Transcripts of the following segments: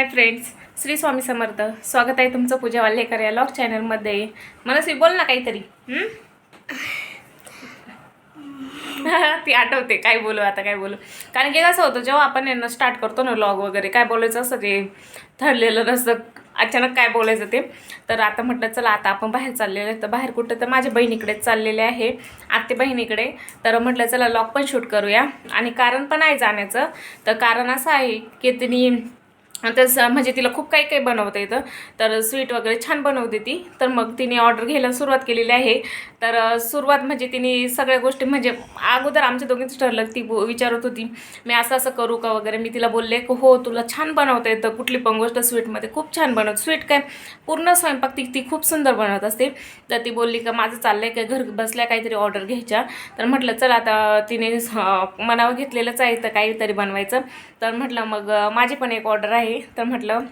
Hi friends Shri Swami Samarth. स्वागत आहे तुमचं पूजा वाल्हेकर या लॉग चॅनलमध्ये मनस्वी बोल ना काहीतरी. ती आठवते काय बोलू आता काय बोलू. कारण की कसं होतं जेव्हा आपण यांना स्टार्ट करतो ना लॉग वगैरे काय बोलायचं असं ते ठरलेलं नसतं. अचानक काय बोलायचं ते? तर आता म्हटलं चला आता आपण बाहेर चाललेलं आहे. तर बाहेर कुठं? तर माझ्या बहिणीकडेच चाललेले आहे आत्ते बहिणीकडे. तर म्हटलं चला लॉग पण शूट करूया. आणि कारण पण आहे जाण्याचं. तर कारण असं आहे की तिने तसं म्हणजे तिला खूप काही काही बनवता येतं. तर स्वीट वगैरे छान बनवते ती. तर मग तिने ऑर्डर घ्यायला सुरुवात केलेली आहे. तर सुरुवात म्हणजे तिने सगळ्या गोष्टी म्हणजे अगोदर आमच्या दोघींच ठरलं ती बो- विचारत होती मी असं असं करू का वगैरे? मी तिला बोलले की हो तुला छान बनवता येतं. कुठली पण गोष्ट स्वीटमध्ये खूप छान बनवत स्वीट काय पूर्ण स्वयंपाक ती ती खूप सुंदर बनवत असते. तर ती बोलली का माझं चाललं आहे का घर बसल्या काहीतरी ऑर्डर घ्यायच्या. तर म्हटलं चल आता तिने मनावर घेतलेलंच आहे तर काहीतरी बनवायचं. तर म्हटलं मग माझी पण एक ऑर्डर आहे. तर म्हटलं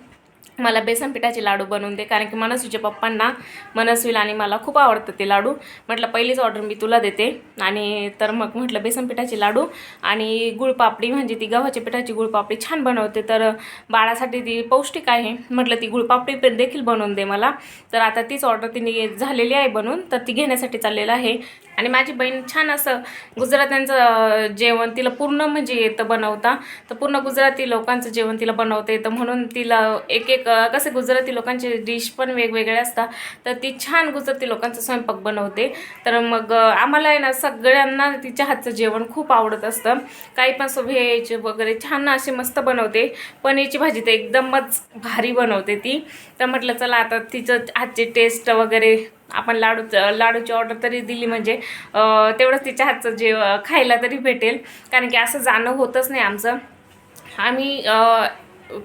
मला बेसन पिठाचे लाडू बनवून दे. कारण की मनस्वीच्या पप्पांना मनस्वीला आणि मला खूप आवडतं ते लाडू. म्हटलं पहिलीच ऑर्डर मी तुला देते. आणि तर मग म्हटलं बेसन पिठाचे लाडू आणि गुळपापडी म्हणजे ती गव्हाच्या पिठाची गुळपापडी छान बनवते. तर बाळासाठी ती पौष्टिक आहे. म्हटलं ती गुळपापडी पण देखील बनवून दे मला. तर आता तीच ऑर्डर तिने झालेली आहे बनवून. तर ती घेण्यासाठी चाललेलं आहे. आणि माझी बहीण छान असं गुजरात्यांचं जेवण तिला पूर्ण म्हणजे येतं बनवता. तर पूर्ण गुजराती लोकांचं जेवण तिला बनवता. येतं म्हणून तिला एक एक कसं कसे गुजराती लोकांचे डिश पण वेगवेगळे असतात. तर ती छान गुजराती लोकांचा स्वयंपाक बनवते. तर मग आम्हाला आहे ना सगळ्यांना तिच्या हातचं जेवण खूप आवडत असतं. काही पण असं व्हेज वगैरे छान अशी मस्त बनवते. पनीरची भाजी तर एकदमच भारी बनवते ती. तर म्हटलं चला आता तिचं हातची टेस्ट वगैरे आपण लाडू लाडूची ऑर्डर तरी दिली म्हणजे तेवढंच तिच्या हातचं जे खायला तरी भेटेल. कारण की असं जाणं होतच नाही आमचं. आम्ही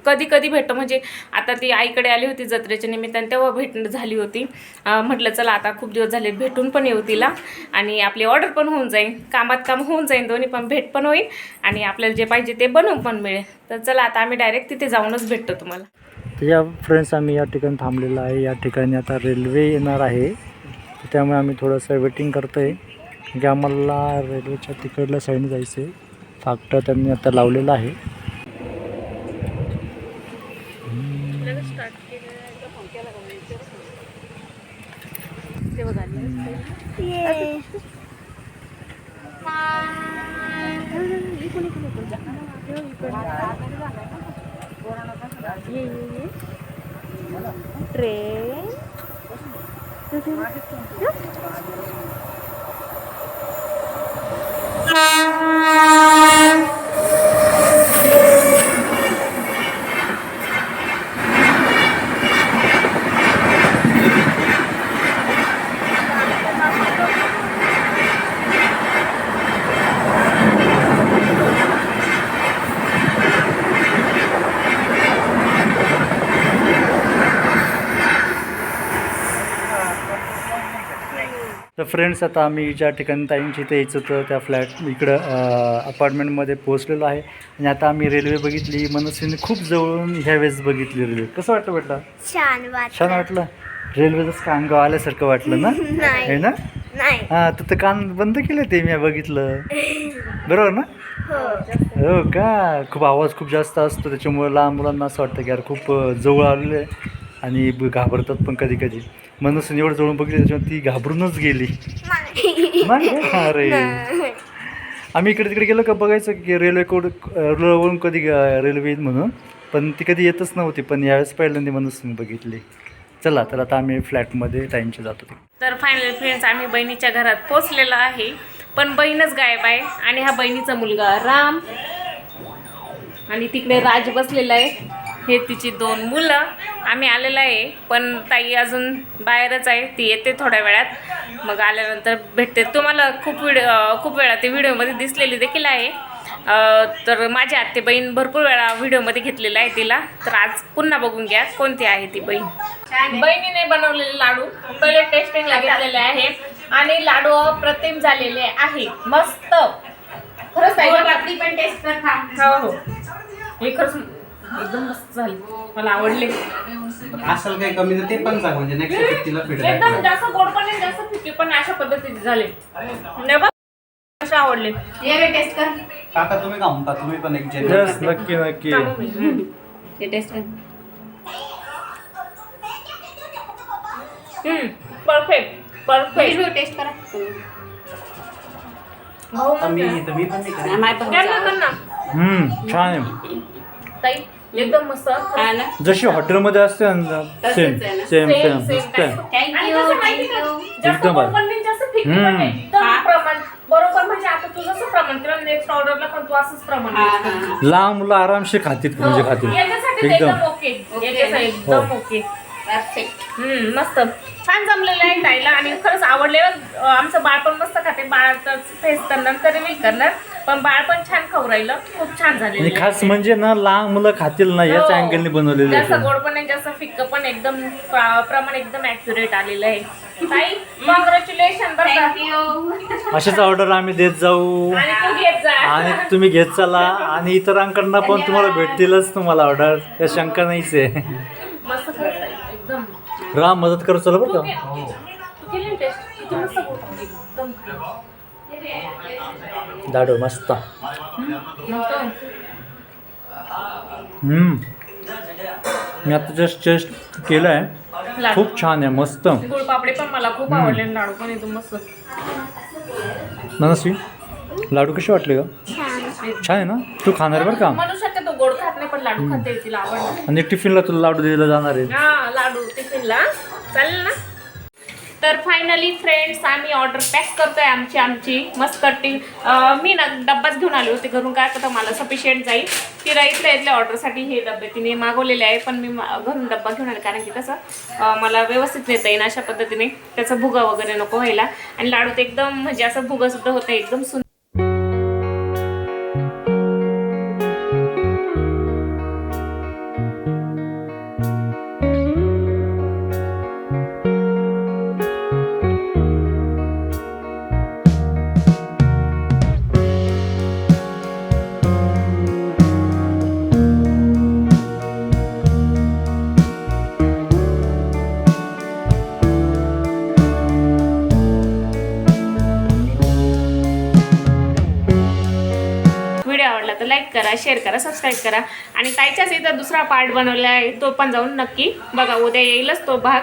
कधी कधी भेटतो. म्हणजे आता ती आईकडे आली होती जत्रेच्या निमित्ताने तेव्हा भेट झाली होती. म्हटलं चला आता खूप दिवस झाले भेटून पण येऊ तिला. आणि आपली ऑर्डर पण होऊन जाईल. कामात काम होऊन जाईल. दोन्ही पण भेट पण होईल. आणि आपल्याला जे पाहिजे ते बनवून पण मिळेल. तर चला आता आम्ही डायरेक्ट तिथे जाऊनच भेटतो तुम्हाला. या फ्रेंड्स आम्ही या ठिकाणी थांबलेलो आहे. या ठिकाणी आता रेल्वे येणार आहे. तर त्यामुळे आम्ही थोडंसं वेटिंग करतो आहे की आम्हाला रेल्वेच्या तिकडल्या साईडने जायचं आहे फाकटं त्यांनी आता लावलेलं आहे. ट्रेन तर फ्रेंड्स आता आम्ही ज्या ठिकाणी ताईंची इथे यायचं होतं त्या फ्लॅट इकडं अपार्टमेंटमध्ये पोहोचलेलो आहे. आणि आता आम्ही रेल्वे बघितली मनस्वीने खूप जवळून ह्या वेळेस बघितली रेल्वे कसं वाटतं बेटा? छान छान वाटलं? रेल्वे जसं का अंगावर आल्यासारखं वाटलं ना? नाही. आहे ना? नाही. हां तू तर कान बंद केले ते मी बघितलं. बरोबर ना? हो. हो का? खूप आवाज खूप जास्त असतो त्याच्यामुळे लहान मुलांना असं वाटतं की यार खूप जवळ आलेलं. आहे आणि ब- घाबरतात पण कधी कधी. मनसून एवढं जवळून बघितलं त्याच्यामुळे ती घाबरूनच गेली. अरे आम्ही इकडे तिकडे गेलो का बघायचं की रेल्वे कोड रेल्वेवरून कधी रेल्वे येईल म्हणून. पण ती कधी येतच नव्हती पण यावेळेस पहिल्यांदा मनसून बघितली. चला तर आता आम्ही फ्लॅटमध्ये टाईमचे जातो तर फायनली फ्रेंड्स आम्ही बहिणीच्या घरात पोचलेलो आहे. पण बहीणच गायब आहे आणि हा बहिणीचा मुलगा राम. आणि तिकडे राज बसलेला आहे. हे तिची दोन मुलं. आम्ही आलेलो आहे पण ताई अजून बाहेरच आहे ती येते थोड्या वेळात. मग आल्यानंतर भेटते. तुम्हाला खूप व्हिडिओ खूप वेळा ते व्हिडिओमध्ये दिसलेली देखील आहे. अं, तर माझी आत्ते बहीण भरपूर वेळा व्हिडिओमध्ये घेतलेला आहे तिला. तर आज पुन्हा बघून घ्या कोणती आहे ती बहीण. बहिणीने बनवलेले लाडू पहिले टेस्टिंगला घेतलेले आहे. आणि लाडू अप्रतिम झालेले आहे. मस्त. खरंच आहे का? आपली पण टेस्ट हो हो. हे खरंच एकदम मस्त झाली. मला आवडले. असेल काही कमी तर ते पण सांग म्हणजे नेक्स्ट एकदम जास्त गोड पण जास्त फिके पण अशा पद्धतीने झाले. आवडले. टेस्ट काका तुम्ही खाऊन तुम्ही पण एक नक्की नक्की. टेस्ट हम्म परफेक्ट परफेक्ट टेस्ट करा. हो मी मी पण माय पण छान आहे. ताई. एकदम मस्त हा ना जशी हॉटेलमध्ये असते ना सेम तसंच आहे ना. Same same same. Same thank you आणि कसं माहिती का? थँक्यू जास्त एकदम गोड आहे. पण नाही, जास्त फिकी पण हम्म. नाही. एकदम हा. प्रमाण बरोबर म्हणजे आता तू जसं प्रमाण केलं नेक्स्ट ऑर्डरला पण तू असंच प्रमाण हा कर. हा लहान मुलं आरामशीर खातील म्हणजे हो. खातील याच्यासाठी तर एकदम एकदम ओके. याच्यासाठी एकदम हो. ओके परफेक्ट हम्म, मस्त. छान जमलेलं आहे ताईला आणि खरंच आवडलेलं आमचं बाळ पण मस्त खाते. बाळाचं फेस करणार तरी मी करणार पण बाळ पण छान खाऊ राहिलं. खूप छान आहे. खास म्हणजे ना लहान मुलं खातील ना याच हो. अँगलने बनवलेले जास्त आहे गोड पण नाही जास्त फिक्क पण एकदम प्र- प्रमाण एकदम ऍक्युरेट आलेलं आहे. ताई कॉंग्रॅच्युलेशन बरं असेच ऑर्डर आम्ही देत जाऊ. आणि तू घेत जा. आणि तुम्ही घेत चला. आणि इतरांकडनं पण तुम्हाला भेटतीलच तुम्हाला ऑर्डर या शंका नाहीच आहे. राम मदत करू चला बरं. का. एकदम दाडो मस्त. मी आता जस्ट जस्ट केलं आहे खूप छान आहे मस्त. गुळपापडे पण मला खूप आवडले लाडू पण एकदम मस्त. मनस्वी लाडू कसे वाटले का छान. आहे ना? तू खाणार बरं का? पण लाडू खाते तिला आणि टिफिनला तुला लाडू द्यायला जाणार आहे. हा लाडू टिफिनला. चालेल ना? तर फायनली फ्रेंड्स आम्ही ऑर्डर पॅक करतोय आमची आमची मस्त टी मी ना डब्बाच घेऊन आले होते घरून काय तर मला सफिशियंट जाईल. तिला इथल्या इथल्या ऑर्डरसाठी हे डबे तिने मागवलेले आहे पण मी घरून डब्बा घेऊन आले कारण की कसं मला व्यवस्थित नेता येईल अशा पद्धतीने. त्याचा भुगा वगैरे नको व्हायला. आणि लाडू तर एकदम म्हणजे असं भुगा सुद्धा होतं एकदम सुंदर लाईक करा शेअर करा सबस्क्राईब करा. आणि ताईच्याच इथं दुसरा पार्ट बनवला आहे तो पण जाऊन नक्की बघा. उद्या येईलच तो भाग.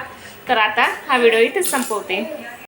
तर आता हा व्हिडिओ इथेच संपवते.